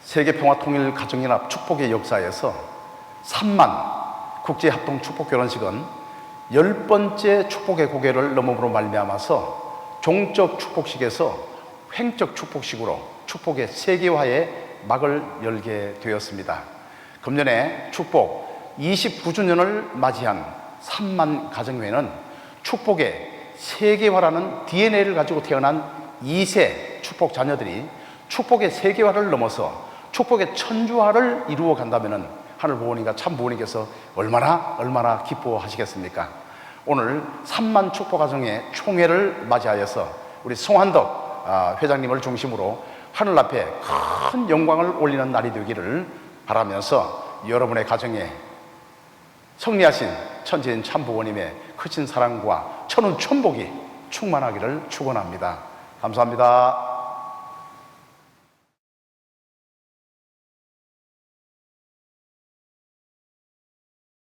세계 평화 통일 가정연합 축복의 역사에서 3만 국제 합동 축복 결혼식은 열 번째 축복의 고개를 넘음으로 말미암아서 종적 축복식에서 횡적 축복식으로 축복의 세계화에 막을 열게 되었습니다. 금년에 축복 29주년을 맞이한 3만 가정회는 축복의 세계화라는 DNA를 가지고 태어난 2세 축복 자녀들이 축복의 세계화를 넘어서 축복의 천주화를 이루어 간다면 하늘 부모님과 참 부모님께서 얼마나 얼마나 기뻐하시겠습니까? 오늘 3만 축복 가정의 총회를 맞이하여서 우리 송한덕 아, 회장님을 중심으로 하늘 앞에 큰 영광을 올리는 날이 되기를 바라면서 여러분의 가정에 승리하신 천지인 참부모님의 크신 사랑과 천운 천복이 충만하기를 축원합니다. 감사합니다.